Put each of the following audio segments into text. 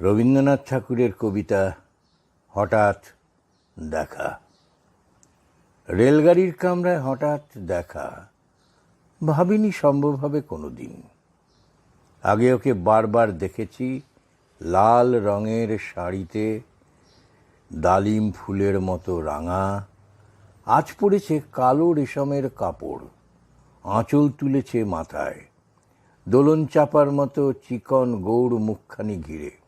রবীন্দ্রনাথ ঠাকুরের কবিতা হঠাৎ দেখা। রেলগাড়ির কামরায় হঠাৎ দেখা। ভাবিনি সম্ভব হবে কোনো দিন আগে ওকে বারবার দেখেছি লাল রঙের শাড়িতে, ডালিম ফুলের মতো রাঙা। আজ পড়েছে কালো রেশমের কাপড়, আঁচল তুলেছে মাথায়। দোলন চাপার মতো চিকন গৌড় মুখখানি ঘিরে।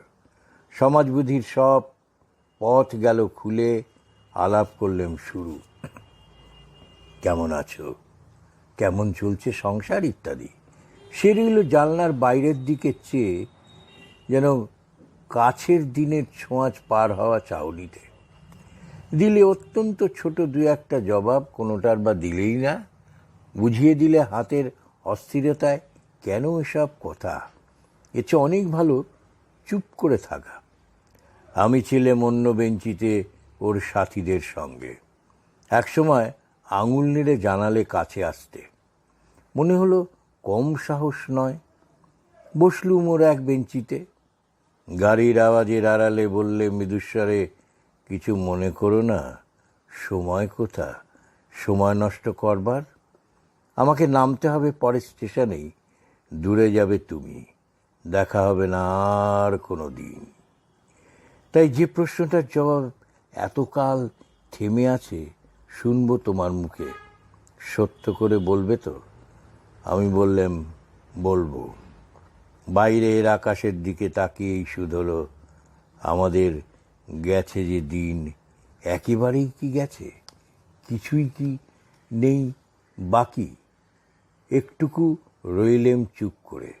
সমাজবুদ্ধির সব পথ গেল খুলে আলাপ করলেম শুরু। কেমন আছো? কেমন চলছে সংসার ইত্যাদি? সে রইল জানলার বাইরের দিকে চেয়ে যেন কাছের দিনের ছোঁয়াচ পার হওয়া চাউনিতে। দিলে অত্যন্ত ছোট দু একটা জবাব, কোনোটার বা দিলেই না। বুঝিয়ে দিলে হাতের অস্থিরতায়, কেন এসব কথা? এর চেয়ে অনেক ভালো চুপ করে থাকা। আমি ছিলাম অন্য বেঞ্চিতে ওর সাথীদের সঙ্গে। একসময় আঙুল নেড়ে জানালে কাছে আসতে। মনে হলো কম সাহস নয়। বসলুম ওর এক বেঞ্চিতে। গাড়ির আওয়াজের আড়ালে বললে, মৃদুস্বরে, কিছু মনে করো না। সময় কোথা সময় নষ্ট করবার? আমাকে নামতে হবে পরের স্টেশনেই। দূরে যাবে তুমি। দেখা হবে না আর কোনো দিন। তাই যে প্রশ্নটার জবাব এতকাল থেমে আছে, শুনব তোমার মুখে। সত্য করে বলবে তো? আমি বললাম, বলব। বাইরের আকাশের দিকে তাকিয়েই হলো, আমাদের গেছে যে দিন, একেবারেই কি গেছে? কিছুই কি নেই বাকি? একটুকু রইলেম চুপ করে।